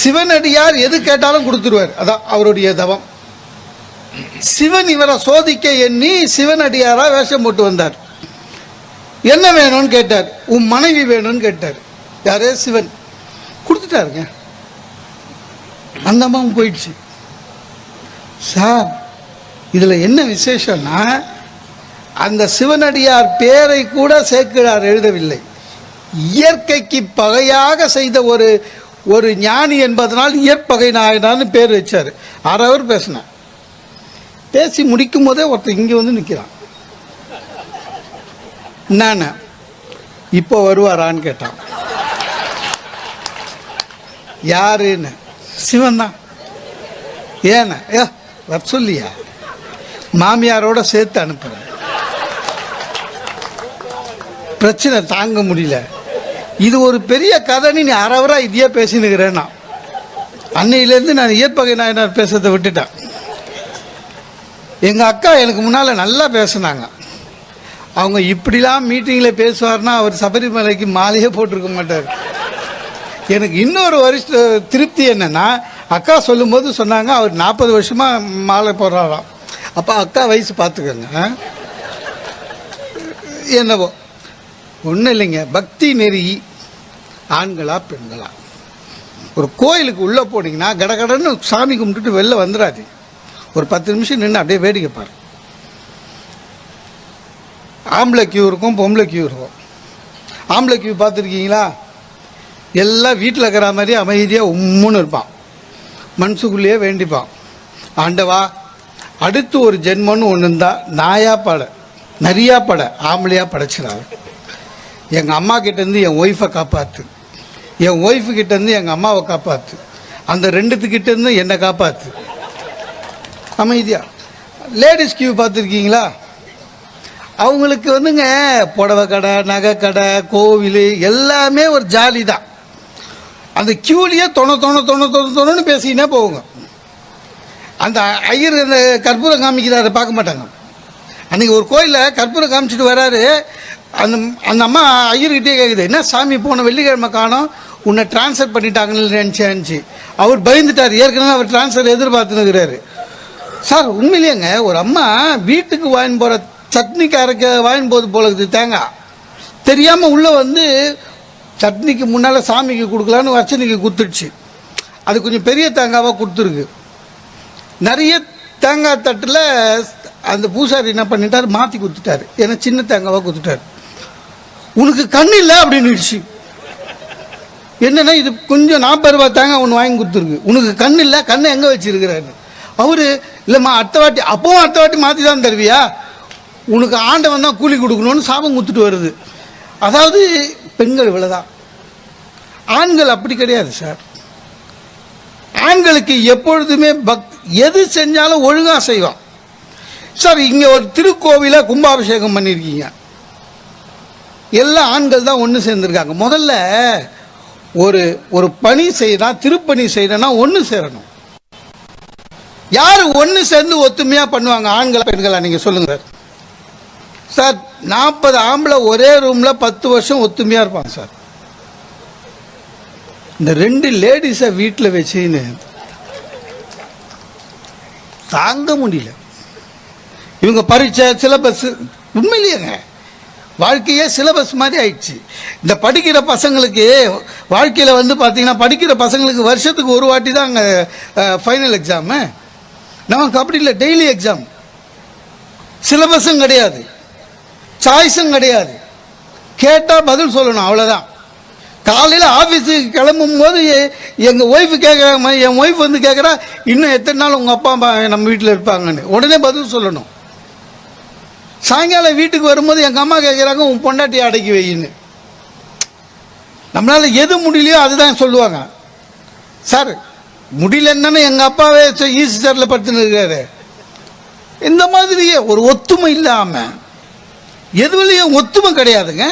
சிவனடியார் எது கேட்டாலும் கொடுத்துருவார். அதான் அவருடைய தவம். சிவன் இவரை சோதிக்க எண்ணி சிவனடியாரா வேஷம் போட்டு வந்தார். என்ன வேணும்னு கேட்டார். உன் மனைவி வேணும்னு கேட்டார். யாரே சிவன்? கொடுத்துட்டாருங்க. அந்தமாவும் போயிடுச்சு. சார் இதில் என்ன விசேஷம்னா அந்த சிவனடியார் பேரை கூட சேக்கிழார் எழுதவில்லை. இயற்கைக்கு பகையாக செய்த ஒரு ஒரு ஞானி என்பதனால் இயற்பகை நாயனான்னு பேர் வச்சார். அரை பேசினேன் பேசி முடிக்கும் போதே ஒருத்தர் இங்கே வந்து நிற்கிறான் என்னன்னு இப்போ வருவாரான்னு கேட்டான். யாருன்னு? சிவன் தான். ஏண்ணே ஏ வர சொல்லியா? மாமியாரோட சேர்த்து அனுப்புகிறேன் பிரச்சனை தாங்க முடியல. இது ஒரு பெரிய கதைன்னு நீ அறவராக இதையே பேசினுக்கிறேன் நான் அன்னையிலேருந்து நான் இயற்பகை நாயனார் பேசுறதை விட்டுட்டேன். எங்கள் அக்கா எனக்கு முன்னால் நல்லா பேசுனாங்க. அவங்க இப்படிலாம் மீட்டிங்கில் பேசுவார்னா அவர் சபரிமலைக்கு மாலையே போட்டிருக்க மாட்டார். எனக்கு இன்னொரு வருஷ திருப்தி என்னென்னா அக்கா சொல்லும்போது சொன்னாங்க அவர் நாற்பது வருஷமாக மாலை போடுறாராம். அப்போ அக்கா வயசு பார்த்துக்கோங்க என்னவோ. ஒன்றும் இல்லைங்க. பக்தி நெறி ஆண்களா பெண்களா? ஒரு கோயிலுக்கு உள்ளே போனீங்கன்னா கடகடன்னு சாமி கும்பிட்டுட்டு வெளில வந்துடாது ஒரு பத்து நிமிஷம் நின்று அப்படியே வேடிக்கை பாரு ஆம்பளை கியூ இருக்கும் பொம்பளை கியூ இருக்கும். ஆம்பளை கியூ பார்த்துருக்கீங்களா? எல்லாம் வீட்டில் இருக்கிற மாதிரி அமைதியாக உம்முன்னு இருப்பான். மனசுக்குள்ளேயே வேண்டிப்பான். ஆண்டவா அடுத்து ஒரு ஜென்மன்னு ஒன்று இருந்தால் நாயா பட நிறையா பட ஆம்பளையாக படைச்சிடாது. எங்கள் அம்மா கிட்டேருந்து என் ஒய்ஃபை காப்பாற்று என் ஒய்ஃபு கிட்டேருந்து எங்கள் அம்மாவை காப்பாற்று அந்த ரெண்டுத்துக்கிட்டேருந்து என்னை காப்பாற்று அமைதியா. லேடிஸ் கியூ பார்த்துருக்கீங்களா? அவங்களுக்கு வந்துங்க புடவை கடை நகை கடை கோவில் எல்லாமே ஒரு ஜாலி தான். அந்த கியூலேயே தொண தொண தொண தொண தொணன்னு பேசிக்கினே போகுங்க அந்த ஐயர் அந்த கற்பூரம் காமிக்கிறாரு பார்க்க மாட்டாங்க. அன்றைக்கி ஒரு கோயிலில் கற்பூரம் காமிச்சிட்டு வராரு. அந்த அந்த அம்மா ஐயர்கிட்டே கேட்குது என்ன சாமி போன வெள்ளிக்கிழமை காணோம். உன்னை ட்ரான்ஸ்ஃபர் பண்ணிட்டாங்கன்னு நினச்சி அவர் பயந்துட்டார். ஏற்கனவே அவர் ட்ரான்ஸ்ஃபர் எதிர்பார்த்துனுக்கிறாரு சார் உண்மையிலேங்க ஒரு அம்மா வீட்டுக்கு வாங்கின்னு போகிற சட்னிக்கு அரைக்க வாங்கி போது போல இருக்குது தேங்காய் தெரியாமல் உள்ளே வந்து சட்னிக்கு முன்னால் சாமிக்கு கொடுக்கலான்னு வச்சனிக்கு குத்துடுச்சு. அது கொஞ்சம் பெரிய தேங்காவாக கொடுத்துருக்கு. நிறைய தேங்காய் தட்டில் அந்த பூசாரி என்ன பண்ணிட்டார் மாற்றி கொடுத்துட்டாரு. ஏன்னா சின்ன தேங்காவாக கொடுத்துட்டாரு. உனக்கு கண் இல்லை அப்படின்னுடுச்சு. என்னன்னா இது கொஞ்சம் நாற்பது ரூபாய் தாங்க ஒன்று வாங்கி கொடுத்துருக்கு. உனக்கு கண் இல்லை கண்ணை எங்கே வச்சிருக்கிறாரு அவரு இல்லைம்மா அடுத்த வாட்டி அப்பவும் அடுத்த வாட்டி மாற்றி தான் தருவியா? உனக்கு ஆண்டவன் தான் கூலி கொடுக்கணும்னு சாபம் கொடுத்துட்டு வருது. அதாவது பெண்கள் இவ்வளோதான் ஆண்கள் அப்படி கிடையாது சார் ஆண்களுக்கு எப்பொழுதுமே பக் எது செஞ்சாலும் ஒழுங்காக செய்வான். சார் இங்கே ஒரு திருக்கோவில கும்பாபிஷேகம் பண்ணியிருக்கீங்க எல்லா ஆண்கள் தான் ஒன்று சேர்ந்துருக்காங்க. முதல்ல ஒரு ஒரு பணி செய்யறா திருப்பணி செய்யறனா ஒன்று சேரணும். யார் ஒன்று சேர்ந்து ஒத்துமையாக பண்ணுவாங்க? ஆண்கள் பெண்களா? நீங்கள் சொல்லுங்க. சார் சார் நாற்பது ஆம்பளை ஒரே ரூமில் பத்து வருஷம் ஒத்துமையாக இருப்பாங்க சார். இந்த ரெண்டு லேடிஸை வீட்டில் வச்சுன்னு தாங்க முடியல. இவங்க பரீட்சை சிலபஸ் உண்மையிலேயேங்க. வாழ்க்கையே சிலபஸ் மாதிரி ஆயிடுச்சு. இந்த படிக்கிற பசங்களுக்கு வாழ்க்கையில் வந்து பார்த்தீங்கன்னா படிக்கிற பசங்களுக்கு வருஷத்துக்கு ஒரு வாட்டி தான் அங்கே ஃபைனல் எக்ஸாமு நமக்கு அப்படி இல்லை டெய்லி எக்ஸாம் சிலபஸும் கிடையாது. சாய்ஸும் கிடையாது. கேட்டால் பதில் சொல்லணும் அவ்வளோதான் காலையில் ஆஃபீஸுக்கு கிளம்பும் போது எங்கள் ஒய்ஃபு கேட்குறாங்க என் ஒய்ஃப் வந்து கேட்குறா இன்னும் எத்தனை நாள் உங்கள் அப்பா அம்மா நம்ம வீட்டில் இருப்பாங்கன்னு. உடனே பதில் சொல்லணும். சாயங்காலம் வீட்டுக்கு வரும்போது எங்கள் அம்மா கேட்குறாங்க உன் பொண்டாட்டி அடக்கி வைன்னு நம்மளால் எது முடியலையோ அதுதான் சொல்லுவாங்க. சார் முடியலன்னு எங்கள் அப்பாவே ஈஸ்டரில் படுத்துன்னு இருக்காரு. இந்த மாதிரியே ஒரு ஒத்துமை இல்லாமல் எதுவிலையும் ஒத்துமை கிடையாதுங்க.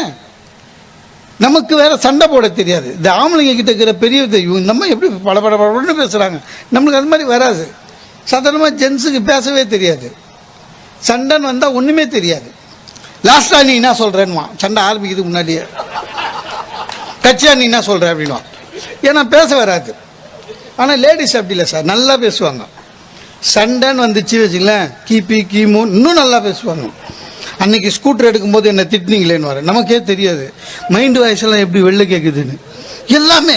நமக்கு வேற சண்டை போட தெரியாது. இந்த ஆம்பளைங்க கிட்ட இருக்கிற பெரிய இது, நம்ம எப்படி பட பட படன்னு பேசுகிறாங்க நம்மளுக்கு அது மாதிரி வராது. சாதாரணமாக ஜென்ஸுக்கு பேசவே தெரியாது. சண்டைன்னு வந்தால் ஒன்றுமே தெரியாது. லாஸ்ட்டாக நீ என்ன சொல்கிறேன்னுவான் சண்டை ஆரம்பிக்குது முன்னாடியே. கட்சியா நீ என்ன சொல்கிற அப்படின்னுவான் ஏன்னா பேச வராது. ஆனால் லேடிஸ் அப்படி இல்லை சார் நல்லா பேசுவாங்க. சண்டைன்னு வந்துச்சு வச்சுங்களேன் கிபி கிமு இன்னும் நல்லா பேசுவாங்க. அன்னைக்கு ஸ்கூட்டர் எடுக்கும்போது என்ன திட்டினீங்களேன்னு வர நமக்கே தெரியாது. மைண்டு வாய்ஸ் எல்லாம் எப்படி வெளில கேட்குதுன்னு எல்லாமே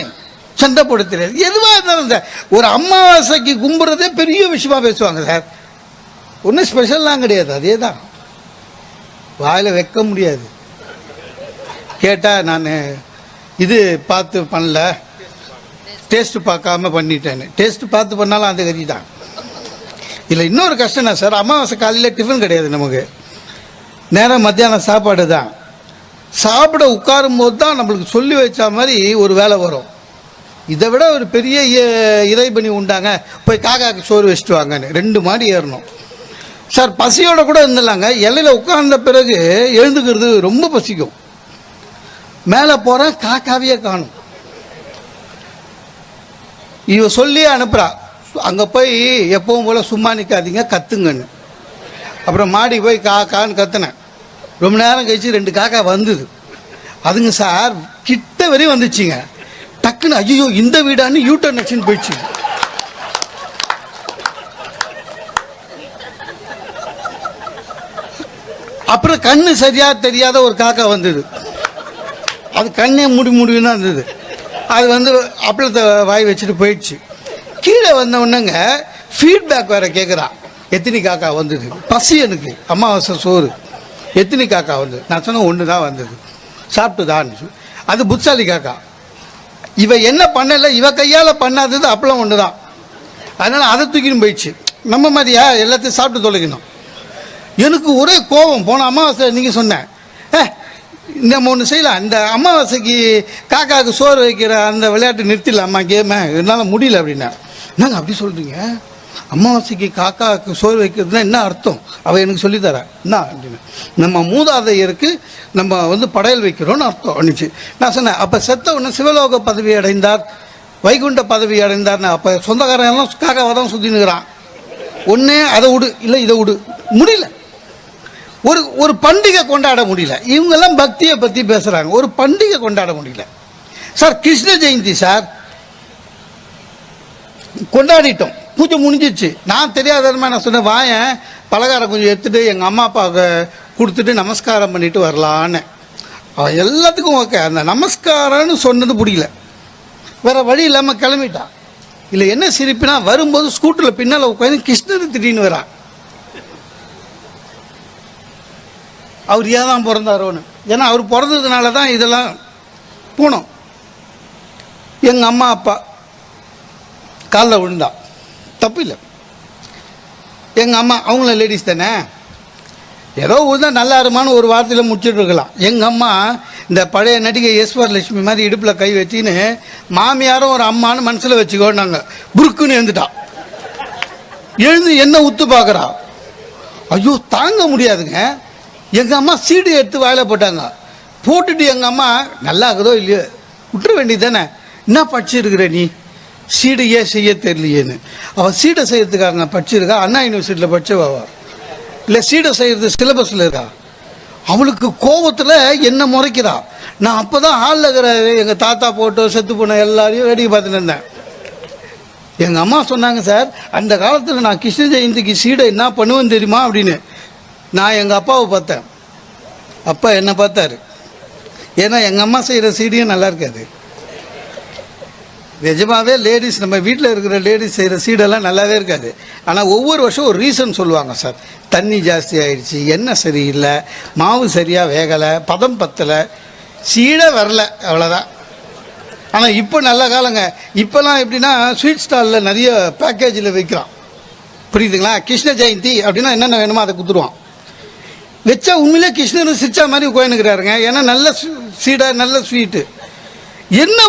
சண்டை போட தெரியாது. எதுவாக இருந்தாலும் சார் ஒரு அமாவாசைக்கு கும்புறதே பெரிய விஷயமா பேசுவாங்க சார். ஒன்றும் ஸ்பெஷல்லாம் கிடையாது அதே தான் வாயில் வைக்க முடியாது. கேட்டால் நான் இது பார்த்து பண்ணல. டேஸ்ட்டு பார்க்காம பண்ணிட்டேன்னு. டேஸ்ட்டு பார்த்து பண்ணாலும் அந்த கறி தான் இல்லை இன்னொரு கஷ்டம் தான் சார்? அமாவாசை காலையில் டிஃபன் கிடையாது நமக்கு. நேரம் மத்தியானம் சாப்பாடு தான். சாப்பிட உட்காரும் போது தான் நம்மளுக்கு சொல்லி வச்ச மாதிரி ஒரு வேலை வரும். இதை விட ஒரு பெரிய இ- இறைபணி உண்டாங்க. போய் காக்காக்கு சோறு வச்சுட்டு வாங்கன்னு. ரெண்டு மாடி ஏறணும். சார் பசியோட கூட இருந்துடலாங்க. எல்லையில் உட்கார்ந்த பிறகு எழுந்துக்கிறது ரொம்ப பசிக்கும். மேலே போகிறேன் காக்காவையே காணும். இவ சொல்லி அனுப்புறா. அங்கே போய் எப்பவும் போல் சும்மா நிற்காதீங்க கத்துங்கன்னு. அப்புறம் மாடி போய் கா கான்னு கத்துனேன். ரொம்ப நேரம் கழிச்சு ரெண்டு காக்கா வந்தது. அதுங்க சார் கிட்ட வரையும் வந்துச்சுங்க. டக்குன்னு ஐயோ இந்த வீடான்னு யூட்டர்ன் அடிச்சுன்னு போயிடுச்சு. அப்புறம் கண்ணு சரியா தெரியாத ஒரு காக்கா வந்தது. அது கண்ணே முடி முடிவுன்னு தான் இருந்தது. அது வந்து அப்பளத்தை வாய் வச்சுட்டு போயிடுச்சு. கீழே வந்தவொன்னங்க ஃபீட்பேக் வேற கேட்குறான் எத்தினி காக்கா வந்தது. பசி எனக்கு. அமாவாசை சோறு. எத்தனை காக்கா வந்தது. நான் சொன்ன ஒன்று தான் வந்தது. சாப்பிட்டுதான்னு அது புட்சாலி காக்கா. இவ என்ன பண்ணலை? இவ கையால் பண்ணாதது அப்பளம் ஒன்று தான் அதனால் அதை தூக்கின்னு போயிடுச்சு. நம்ம மாதிரியா? எல்லாத்தையும் சாப்பிட்டு தொலைக்கணும். எனக்கு ஒரே கோபம். போன அமாவாசை நீங்கள் சொன்னேன் ஏ நம்ம ஒன்று செய்யலாம். இந்த அமாவாசைக்கு காக்காவுக்கு சோறு வைக்கிற அந்த விளையாட்டு நிறுத்திடலாமா. கேமை என்னால் முடியல அப்படின்னா. என்னங்க அப்படி சொல்கிறீங்க அமாவாசைக்கு காக்காவுக்கு சோறு வைக்கிறதுனா என்ன அர்த்தம்? அவள் எனக்கு சொல்லித்தரா என்ன அப்படின்னு நம்ம மூதாதையருக்கு நம்ம வந்து படையல் வைக்கிறோம்னு அர்த்தம். அப்படிச்சு நான் சொன்னேன் அப்போ செத்த உடனே சிவலோக பதவி அடைந்தார் வைகுண்ட பதவி அடைந்தார்னு. அப்போ சொந்தக்காரன் எல்லாம் காக்காவை தான் சுற்றினுக்கிறான் ஒன்று அதை விடு இல்லை இதை விடு. முடியல. ஒரு ஒரு பண்டிகை கொண்டாட முடியல. இவங்கெல்லாம் பக்தியை பற்றி பேசுகிறாங்க ஒரு பண்டிகை கொண்டாட முடியல. சார் கிருஷ்ண ஜெயந்தி சார் கொண்டாடிட்டோம். பூஜை முடிஞ்சிச்சு. நான் தெரியாதமா நான் சொன்னேன் வாயன் பலகாரம் கொஞ்சம் எடுத்துட்டு எங்கள் அம்மா அப்பாவுக்கு கொடுத்துட்டு நமஸ்காரம் பண்ணிட்டு வரலான்னு. அவன் எல்லாத்துக்கும் ஓகே. அந்த நமஸ்காரம்னு சொன்னது பிடிக்கல வேற வழி இல்லாமல் கிளம்பிட்டான் இல்லை என்ன சிரிப்புனா வரும்போது ஸ்கூட்டரில் பின்னால் உட்காந்து கிருஷ்ணர் திடீர்னு வரான். அவர் ஏன் தான் பிறந்தாரோன்னு. ஏன்னா அவர் பிறந்ததுனால தான் இதெல்லாம் போனோம். எங்கள் அம்மா அப்பா காலில் விழுந்தா. தப்பு இல்லை. எங்கள் அம்மா அவங்கள லேடிஸ் தானே? ஏதோ விழுந்தா நல்லா இருமான்னு ஒரு வார்த்தையில் முடிச்சுட்டு இருக்கலாம். எங்கள் அம்மா இந்த பழைய நடிகை ஈஸ்வர் லட்சுமி மாதிரி இடுப்பில் கை வச்சின்னு மாமியாரும் ஒரு அம்மான்னு மனசில் வச்சுக்கோன்னாங்க. புருக்குன்னு எழுந்துட்டா. எழுந்து என்ன உத்து பார்க்குறா ஐயோ தாங்க முடியாதுங்க. எங்கள் அம்மா சீடு எடுத்து வாயில போட்டாங்க. போட்டுட்டு எங்கள் அம்மா நல்லா இருக்குதோ இல்லையோ? விட்டுற வேண்டியது தானே? என்ன படிச்சிருக்கிற நீ? சீடு ஏன் செய்ய தெரியலையேன்னு. அவள் சீடை செய்யறதுக்காக படிச்சிருக்கா அண்ணா யூனிவர்சிட்டியில் படிச்சவா இல்லை சீடை செய்கிறது சிலபஸில் இருக்கா? அவளுக்கு கோபத்தில் என்ன முறைக்கிறா? நான் அப்போ தான் ஹாலில் இருக்கிற எங்கள் தாத்தா போட்டோ செத்து போன எல்லாரையும் வேடிக்கை பார்த்துட்டு இருந்தேன். எங்கள் அம்மா சொன்னாங்க சார் அந்த காலத்தில் நான் கிருஷ்ண ஜெயந்திக்கு சீடை என்ன பண்ணுவேன்னு தெரியுமா? அப்படின்னு. நான் எங்கள் அப்பாவை பார்த்தேன். அப்பா என்ன பார்த்தாரு. ஏன்னா எங்கள் அம்மா செய்கிற சீடியும் நல்லா இருக்காது. நிஜமாகவே லேடிஸ் நம்ம வீட்டில் இருக்கிற லேடிஸ் செய்கிற சீடெல்லாம் நல்லாவே இருக்காது. ஆனால் ஒவ்வொரு வருஷம் ஒரு ரீசன் சொல்லுவாங்க சார். தண்ணி ஜாஸ்தி ஆயிடுச்சு எண்ணெய் சரியில்லை மாவு சரியாக வேகலை பதம் பத்தலை சீடை வரல அவ்வளோதான் ஆனால் இப்போ நல்ல காலங்க. இப்போல்லாம் எப்படின்னா ஸ்வீட் ஸ்டாலில் நிறைய பேக்கேஜில் விற்கிறான் புரியுதுங்களா? கிருஷ்ண ஜெயந்தி அப்படின்னா என்னென்ன வேணுமோ அதை கொடுத்துருவான். வச்சா உண்மையிலே கிருஷ்ணர் சிரிச்சா மாதிரி உட்காந்துக்கிறாருங்க ஏன்னா நல்ல சீடா நல்ல ஸ்வீட்டு என்ன